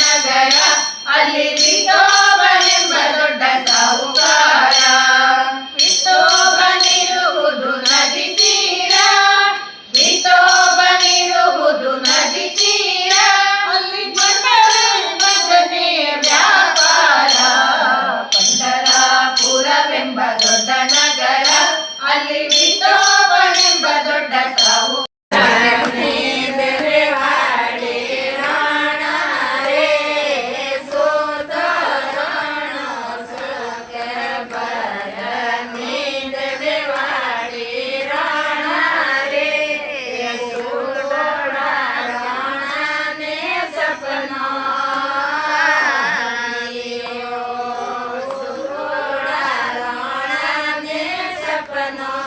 ನಗರ ಅಲ್ಲಿ ವಿಠೋಬನೆಂಬ ದೊಡ್ಡ ಸಾಹುಕಾರ ವಿಠೋಬನಿರುವುದು ನದಿ ತೀರ ವಿಠೋಬನಿರುವುದು ನದಿ ತೀರ ಅಲ್ಲಿ ಬದನೆ ವ್ಯಾಪಾರ ಪಂಡರಾಪುರವೆಂಬ ದೊಡ್ಡ ನಗರ ಅಲ್ಲಿ ವಿಠೋ な